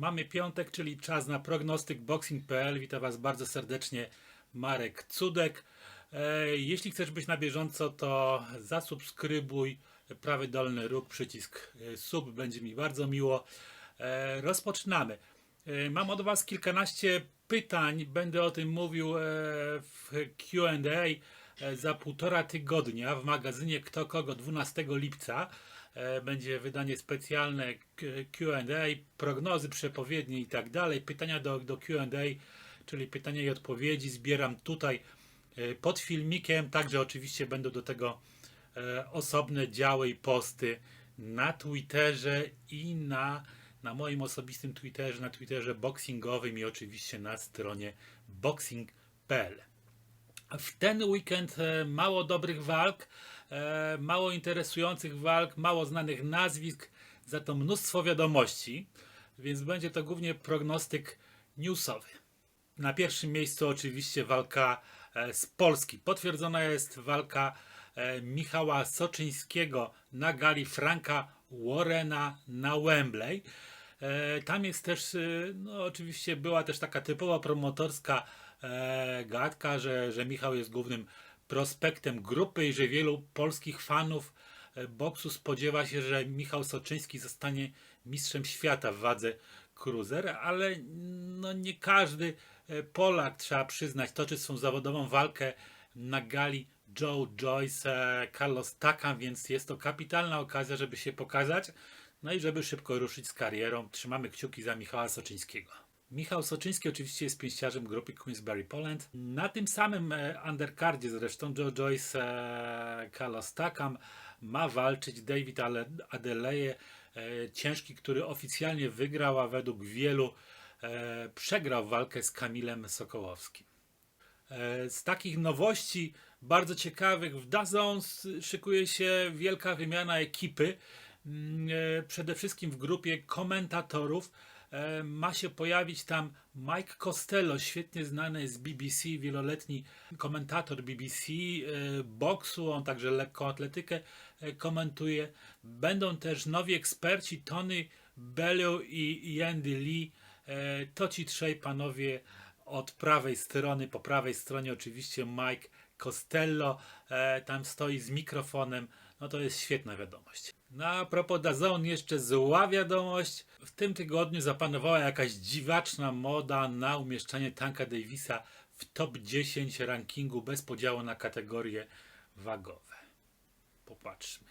Mamy piątek, czyli czas na prognostyk boxing.pl. Witam Was bardzo serdecznie, Marek Cudek. E, Jeśli chcesz być na bieżąco, to zasubskrybuj prawy dolny róg, przycisk e, sub, będzie mi bardzo miło. E, Rozpoczynamy. Mam od Was kilkanaście pytań, będę o tym mówił w QA za półtora tygodnia w magazynie Kto Kogo 12 lipca. E, Będzie wydanie specjalne QA, prognozy, przepowiednie i tak dalej. Pytania do, do QA, czyli pytania i odpowiedzi zbieram tutaj e, pod filmikiem. Także oczywiście będą do tego e, osobne działy i posty na Twitterze i na, na moim osobistym Twitterze, na Twitterze boxingowym i oczywiście na stronie boxing.pl. W ten weekend mało dobrych walk, mało interesujących walk, mało znanych nazwisk, za to mnóstwo wiadomości, więc będzie to głównie prognostyk newsowy. Na pierwszym miejscu oczywiście walka e, z Polski. Potwierdzona jest walka e, Michała Soczyńskiego na gali Franka Warrena na Wembley. E, Tam jest też, e, no oczywiście była też taka typowa promotorska e, gadka, że, że Michał jest głównym prospektem grupy i że wielu polskich fanów e, boksu spodziewa się, że Michał Soczyński zostanie mistrzem świata w wadze cruiser, ale no nie każdy e, Polak, trzeba przyznać, toczy swą zawodową walkę na gali Joe Joyce, e, Carlos Takam, więc jest to kapitalna okazja, żeby się pokazać, no i żeby szybko ruszyć z karierą. Trzymamy kciuki za Michała Soczyńskiego. Michał Soczyński oczywiście jest pięściarzem grupy Queensberry Poland. Na tym samym e, undercardzie zresztą Joe Joyce, e, Carlos Takam ma walczyć David Adelaide, e, ciężki, który oficjalnie wygrał, a według wielu e, przegrał walkę z Kamilem Sokołowskim. E, Z takich nowości bardzo ciekawych w DAZN szykuje się wielka wymiana ekipy. Mm, e, Przede wszystkim w grupie komentatorów e, ma się pojawić tam Mike Costello, świetnie znany z BBC, wieloletni komentator BBC e, boksu, on także lekkoatletykę e, komentuje. Będą też nowi eksperci Tony Bellew i Yandy Lee. E, To ci trzej panowie od prawej strony, po prawej stronie oczywiście Mike Costello, e, tam stoi z mikrofonem, no to jest świetna wiadomość. No a propos DAZN jeszcze zła wiadomość, w tym tygodniu zapanowała jakaś dziwaczna moda na umieszczanie Tanka Davisa w top 10 rankingu bez podziału na kategorie wagowe. Popatrzmy.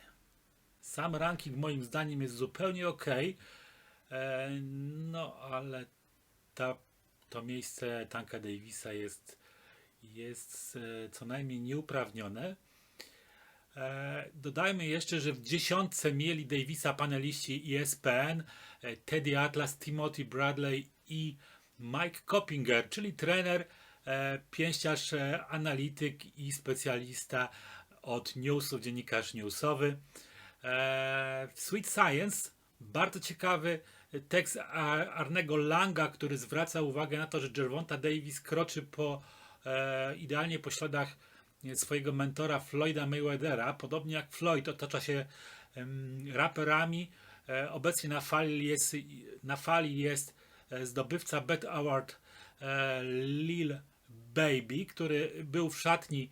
Sam ranking moim zdaniem jest zupełnie ok, e, no ale ta, to miejsce Tanka Davisa jest, jest e, co najmniej nieuprawnione. E, Dodajmy jeszcze, że w dziesiątce mieli Davisa paneliści ESPN, e, Teddy Atlas, Timothy Bradley i Mike Coppinger, czyli trener, e, pięściarz, analityk i specjalista od newsów, dziennikarz newsowy. Sweet Science, bardzo ciekawy tekst Ar- Arnego Langa, który zwraca uwagę na to, że Gervonta Davis kroczy po idealnie po śladach swojego mentora Floyda Mayweathera. Podobnie jak Floyd otacza się raperami. E, obecnie na fali jest, na fali jest e, zdobywca Bet Award e, Lil Baby, który był w szatni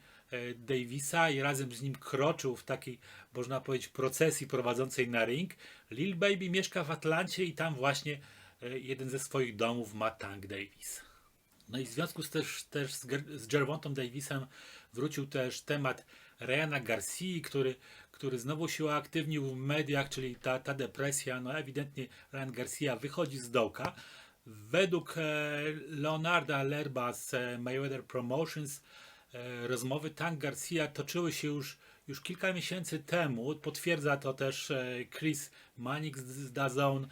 Davisa i razem z nim kroczył w takiej, można powiedzieć, procesji prowadzącej na ring. Lil Baby mieszka w Atlancie i tam właśnie jeden ze swoich domów ma Tank Davis. No i w związku z też, też z, z Davisem wrócił też temat Ryana Garcia, który, który znowu się uaktywnił w mediach, czyli ta, ta depresja, no ewidentnie Ryan Garcia wychodzi z dołka. Według e, Leonarda Lerba z e, Mayweather Promotions e, rozmowy Tank Garcia toczyły się już, już kilka miesięcy temu. Potwierdza to też Chris Manik z, DAZN.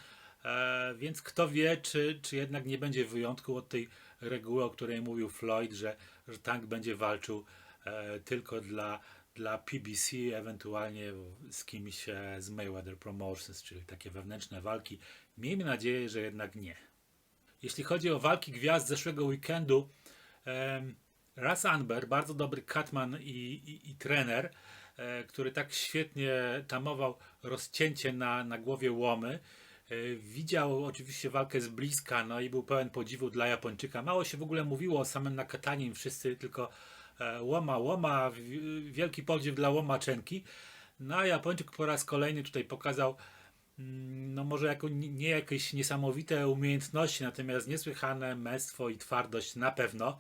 Więc kto wie, czy, czy jednak nie będzie wyjątku od tej reguły, o której mówił Floyd, że, że Tank będzie walczył e, tylko dla, dla PBC, ewentualnie z kimś e, z Mayweather Promotions, czyli takie wewnętrzne walki. Miejmy nadzieję, że jednak nie. Jeśli chodzi o walki gwiazd zeszłego weekendu, em, Ras Anber, bardzo dobry katman i, i, i trener, e, który tak świetnie tamował rozcięcie na, na głowie łomy, E, Widział oczywiście walkę z bliska, no i był pełen podziwu dla Japończyka. Mało się w ogóle mówiło o samym Nakatanie, wszyscy tylko e, łoma, łoma, wi- wielki podziw dla łomaczenki. No a Japończyk po raz kolejny tutaj pokazał, mm, no może jako, nie jakieś niesamowite umiejętności, natomiast niesłychane męstwo i twardość na pewno.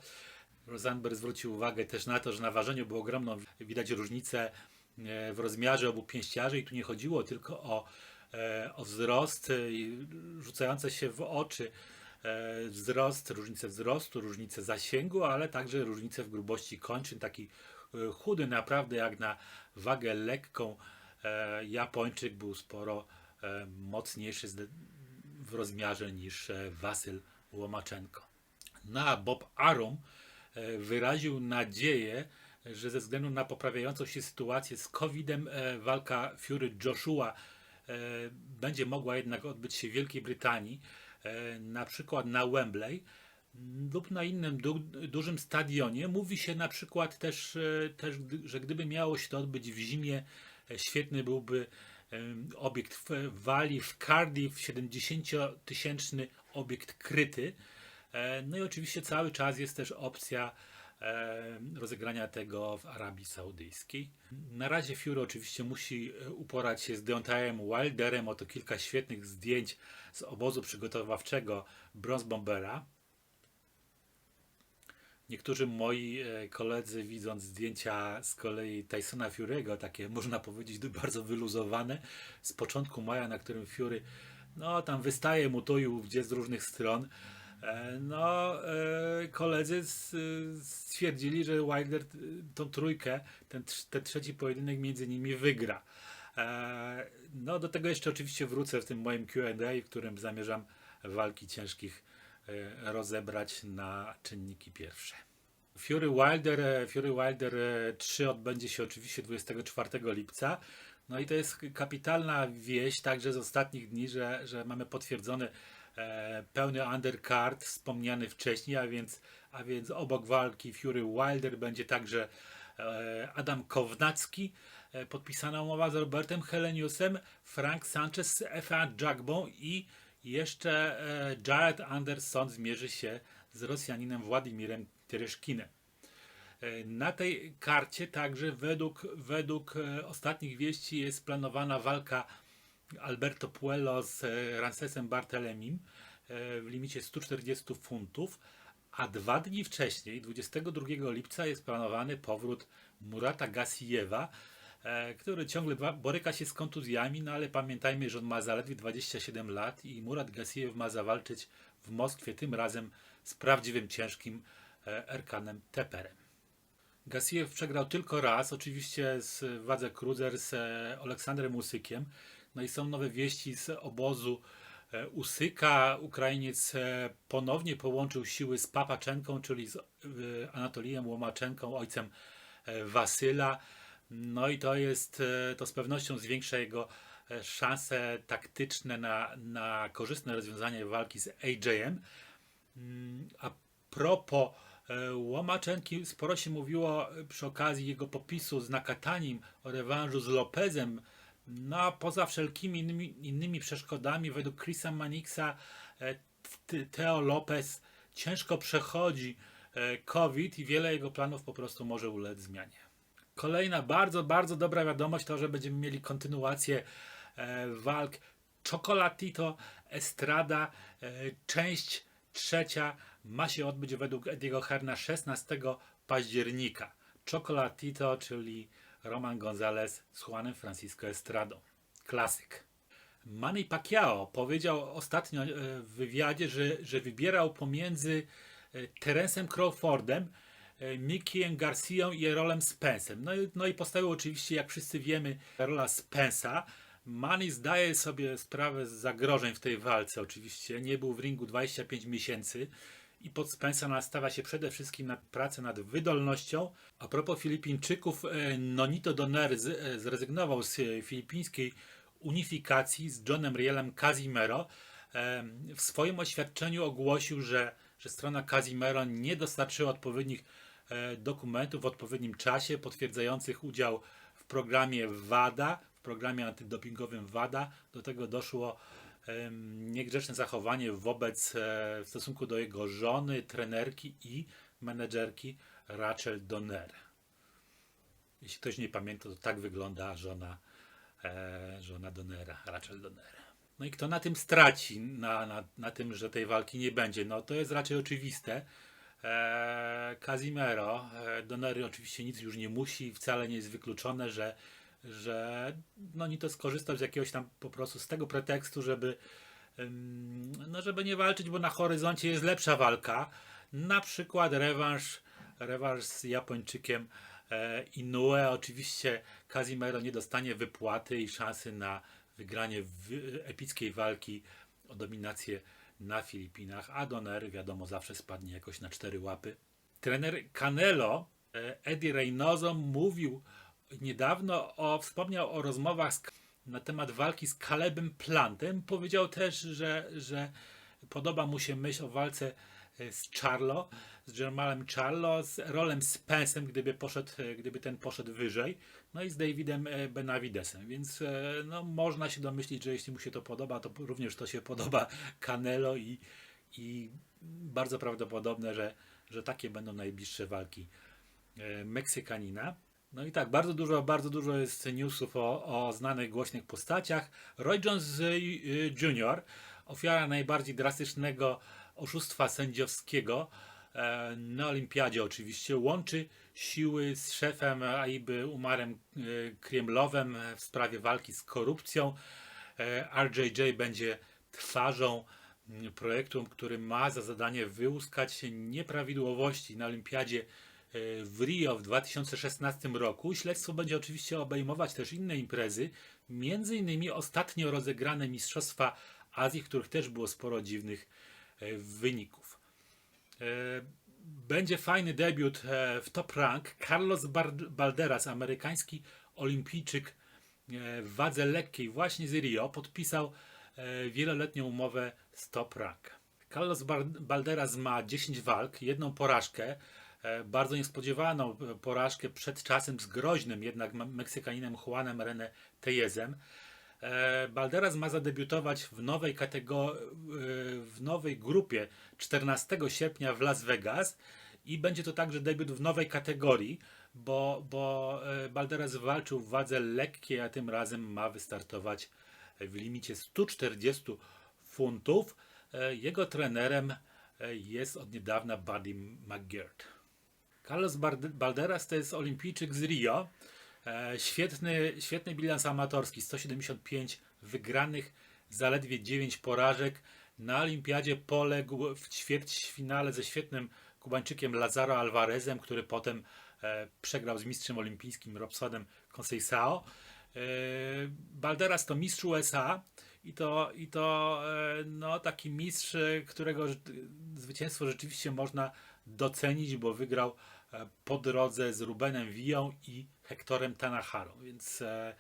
Rosenberg zwrócił uwagę też na to, że na ważeniu było ogromną, widać różnicę e, w rozmiarze obu pięściarzy i tu nie chodziło tylko o, e, o wzrost e, rzucające się w oczy e, wzrost, różnicę wzrostu, różnicę zasięgu, ale także różnicę w grubości kończyn. Taki e, chudy naprawdę jak na wagę lekką e, Japończyk był sporo e, mocniejszy w rozmiarze niż e, Wasyl Łomaczenko. No a Bob Arum e, wyraził nadzieję, że ze względu na poprawiającą się sytuację z COVID-em e, walka Fury Joshua e, będzie mogła jednak odbyć się w Wielkiej Brytanii, e, na przykład na Wembley m, lub na innym du dużym stadionie. Mówi się na przykład też, e, też że gdyby miało się to odbyć w zimie, e, świetny byłby obiekt w Walii, w Cardiff, 70-tysięczny obiekt kryty. E, No i oczywiście cały czas jest też opcja e, rozegrania tego w Arabii Saudyjskiej. Na razie Fury oczywiście musi e, uporać się z Deontayem Wilderem. Oto kilka świetnych zdjęć z obozu przygotowawczego Bronze Bombera. Niektórzy moi e, koledzy widząc zdjęcia z kolei Tysona Fury'ego, takie można powiedzieć bardzo wyluzowane, z początku maja, na którym Fury no tam wystaje mu tu i ówdzie z różnych stron. E, No, e, koledzy s- stwierdzili, że Wilder tą trójkę, ten, ten trzeci pojedynek między nimi wygra. E, No, do tego jeszcze oczywiście wrócę w tym moim QA, w którym zamierzam walki ciężkich e, rozebrać na czynniki pierwsze. Fury Wilder, e, Fury Wilder e, 3 odbędzie się oczywiście 24 lipca. No i to jest kapitalna wieść także z ostatnich dni, że, że mamy potwierdzony e, pełny undercard wspomniany wcześniej, a więc, a więc obok walki Fury Wilder będzie także e, Adam Kownacki, e, podpisana umowa z Robertem Heleniusem, Frank Sanchez z FA Jagbą i jeszcze e, Jared Anderson zmierzy się z Rosjaninem Władimirem Teryszkinem. E, Na tej karcie także według, według e, ostatnich wieści jest planowana walka Alberto Puello z e, Rancesem Bartelemim e, w limicie 140 funtów, a dwa dni wcześniej, 22 lipca, jest planowany powrót Murata Gasijewa, e, który ciągle boryka się z kontuzjami, no ale pamiętajmy, że on ma zaledwie 27 lat i Murat Gasijew ma zawalczyć w Moskwie, tym razem z prawdziwym ciężkim Erkanem Teperem. Gassiev przegrał tylko raz, oczywiście z wadze cruiser z Aleksandrem Usykiem. No i są nowe wieści z obozu e, Usyka. Ukrainiec e, ponownie połączył siły z Papaczenką, czyli z Anatolijem Łomaczenką, ojcem e, Wasyla. No i to jest, to z pewnością zwiększa jego szanse taktyczne na, na korzystne rozwiązanie walki z AJ-em. Mm, A propos Łomaczenki, sporo się mówiło przy okazji jego popisu z Nakatanim o rewanżu z Lopezem. No a poza wszelkimi innymi, innymi przeszkodami, według Chrisa Manixa, e, T- Teo Lopez ciężko przechodzi e, COVID i wiele jego planów po prostu może ulec zmianie. Kolejna bardzo, bardzo dobra wiadomość to, że będziemy mieli kontynuację e, walk Chocolatito Estrada, część trzecia ma się odbyć według Ediego Herna 16 października. Chocolatito, czyli Roman Gonzalez z Juanem Francisco Estradą. Klasyk. Manny Pacquiao powiedział ostatnio e, w wywiadzie, że, że wybierał pomiędzy e, Terencem Crawfordem, e, Mickeyem Garcią i Erolem Spence'em. No, no i postawił oczywiście, jak wszyscy wiemy, Erola Spence'a. Manny zdaje sobie sprawę z zagrożeń w tej walce oczywiście. Nie był w ringu 25 miesięcy i pod Spence'a nastawia się przede wszystkim na pracę nad wydolnością. A propos Filipińczyków, e, Nonito Doner e, zrezygnował z e, filipińskiej unifikacji z Johnem Rielem Casimero. W swoim oświadczeniu ogłosił, że, że strona Casimero nie dostarczyła odpowiednich dokumentów w odpowiednim czasie potwierdzających udział w programie WADA, w programie antydopingowym WADA. Do tego doszło niegrzeczne zachowanie wobec, e, w stosunku do jego żony, trenerki i menedżerki Rachel Donner. Jeśli ktoś nie pamięta, to tak wygląda żona, e, żona Donnera, Rachel Donnera. No i kto na tym straci, na, na, na tym, że tej walki nie będzie? No to jest raczej oczywiste. E, Casimero, Donnery oczywiście nic już nie musi, wcale nie jest wykluczone, że, że no nie to skorzystał z jakiegoś tam po prostu z tego pretekstu, żeby no żeby nie walczyć, bo na horyzoncie jest lepsza walka. Na przykład rewanż, rewanż z Japończykiem e, Inoue. Oczywiście Casimero nie dostanie wypłaty i szansy na wygranie epickiej walki o dominację na Filipinach, a Donner wiadomo zawsze spadnie jakoś na cztery łapy. Trener Canelo e, Eddie Reynoso mówił niedawno o, wspomniał o rozmowach z, na temat walki z Calebem Plantem. Powiedział też, że, że podoba mu się myśl o walce e, z Charlo, z Jamalem Charlo, z Rolem Spence'em, gdyby, poszedł, e, gdyby ten poszedł wyżej, no i z Davidem e, Benavidesem, więc no, można się domyślić, że jeśli mu się to podoba, to również to się podoba Canelo i, i bardzo prawdopodobne, że, że takie będą najbliższe walki Meksykanina. No i tak, bardzo dużo, bardzo dużo jest newsów o, o znanych, głośnych postaciach. Roy Jones y, y, Jr., ofiara najbardziej drastycznego oszustwa sędziowskiego e, na olimpiadzie oczywiście, łączy siły z szefem AIBY Umarem y, Kremlowem w sprawie walki z korupcją. E, RJJ będzie twarzą projektu, który ma za zadanie wyłuskać nieprawidłowości na olimpiadzie e, w Rio w 2016 roku. Śledztwo będzie oczywiście obejmować też inne imprezy, między innymi ostatnio rozegrane Mistrzostwa Azji, w których też było sporo dziwnych e, wyników. E, Będzie fajny debiut e, w top rank. Carlos Balderas, amerykański olimpijczyk w wadze lekkiej właśnie z Rio, podpisał wieloletnią umowę z top rank. Carlos Balderas ma 10 walk, jedną porażkę, bardzo niespodziewaną e, porażkę przed czasem z groźnym jednak Me- Meksykaninem Juanem René Tejezem. E, Balderas ma zadebiutować w nowej kategorii, w nowej grupie 14 sierpnia w Las Vegas i będzie to także debiut w nowej kategorii, bo, bo e, Balderas walczył w wadze lekkiej, a tym razem ma wystartować w limicie 140 funtów. E, Jego trenerem e, jest od niedawna Buddy McGirt. Carlos Balderas to jest olimpijczyk z Rio. E, świetny, świetny bilans amatorski, 175 wygranych, zaledwie 9 porażek. Na olimpiadzie poległ w ćwierćfinale ze świetnym Kubańczykiem Lazaro Alvarezem, który potem e, przegrał z mistrzem olimpijskim Robsonem Conceição. E, Balderas to mistrz USA i to, i to no, taki mistrz, którego zwycięstwo rzeczywiście można docenić, bo wygrał po drodze z Rubenem Villą i Hektorem Tanaharą, więc e,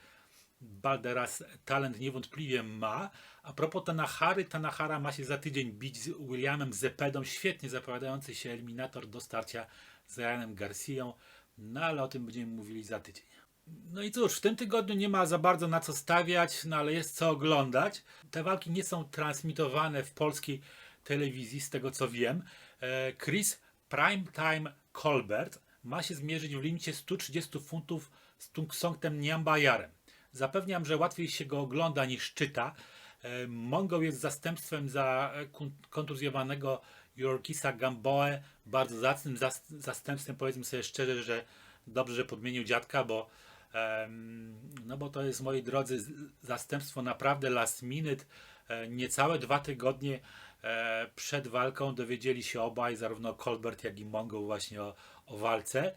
Balderas talent niewątpliwie ma. A propos Tanahary, Tanahara ma się za tydzień bić z Williamem Zepedą, świetnie zapowiadający się eliminator do starcia z Ryanem Garcją, no ale o tym będziemy mówili za tydzień. No i cóż, w tym tygodniu nie ma za bardzo na co stawiać, no ale jest co oglądać. Te walki nie są transmitowane w polskiej telewizji, z tego co wiem. E, Chris Primetime Colbert ma się zmierzyć w limicie 130 funtów z Tungsongtem Niambajarem. Zapewniam, że łatwiej się go ogląda niż czyta. E, Mongo jest zastępstwem za kontuzjowanego Yorkisa Gamboe, bardzo zacnym zas- zastępstwem, powiedzmy sobie szczerze, że dobrze, że podmienił dziadka, bo no bo to jest, moi drodzy, zastępstwo naprawdę last minute. E, Niecałe dwa tygodnie przed walką dowiedzieli się obaj, zarówno Colbert, jak i Mongo właśnie o, o walce.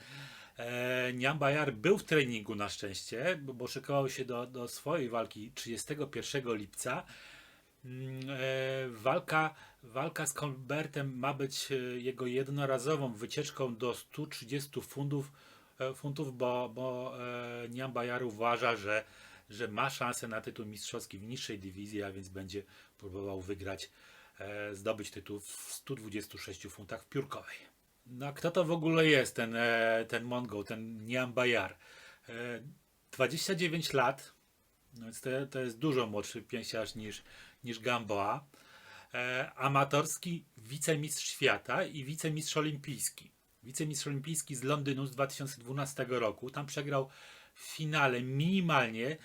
E, Niambajar był w treningu na szczęście, bo, szykował się do, do swojej walki 31 lipca. Mm, e, Walka, walka z Colbertem ma być e, jego jednorazową wycieczką do 130 funtów, e, funtów bo, bo e, Niambajar uważa, że, że ma szansę na tytuł mistrzowski w niższej dywizji, a więc będzie próbował wygrać, e, zdobyć tytuł w 126 funtach w piórkowej. No kto to w ogóle jest ten, e, ten Mongol, ten Niambajar? E, 29 lat, no więc to, to jest dużo młodszy pięściarz niż, niż Gamboa. E, amatorski wicemistrz świata i wicemistrz olimpijski. Wicemistrz olimpijski z Londynu z 2012 roku. Tam przegrał w finale minimalnie e,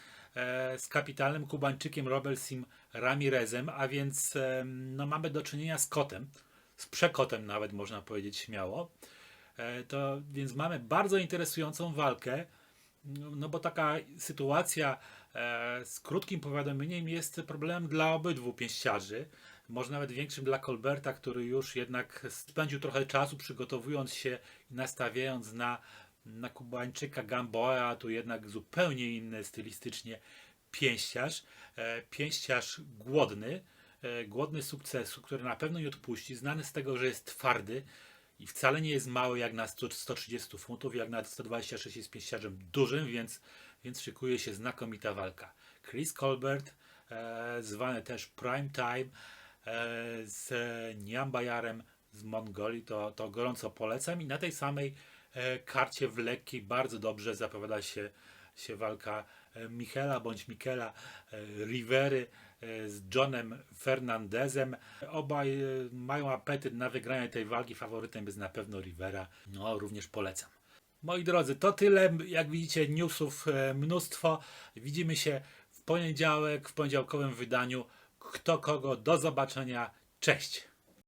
z kapitalnym Kubańczykiem Robelsim Ramirezem, a więc e, no, mamy do czynienia z kotem, z przekotem nawet można powiedzieć śmiało. E, to więc mamy bardzo interesującą walkę, no bo taka sytuacja e, z krótkim powiadomieniem jest problemem dla obydwu pięściarzy. Może nawet większym dla Colberta, który już jednak spędził trochę czasu przygotowując się i nastawiając na, na Kubańczyka Gamboa, tu jednak zupełnie inny stylistycznie pięściarz. E, pięściarz głodny, e, głodny sukcesu, który na pewno nie odpuści, znany z tego, że jest twardy i wcale nie jest mały jak na 100, 130 funtów, jak na 126 jest pięściarzem dużym, więc, więc szykuje się znakomita walka. Chris Colbert, e, zwany też Prime Time, z Niambajarem z Mongolii, to, to gorąco polecam i na tej samej karcie w lekkiej bardzo dobrze zapowiada się, się walka e, Michela bądź Mikela e, Rivery e, z Johnem Fernandezem. Obaj e, mają apetyt na wygranie tej walki. Faworytem jest na pewno Rivera. No, również polecam. Moi drodzy, to tyle. Jak widzicie, newsów e, mnóstwo. Widzimy się w poniedziałek, w poniedziałkowym wydaniu. Kto kogo. Do zobaczenia. Cześć.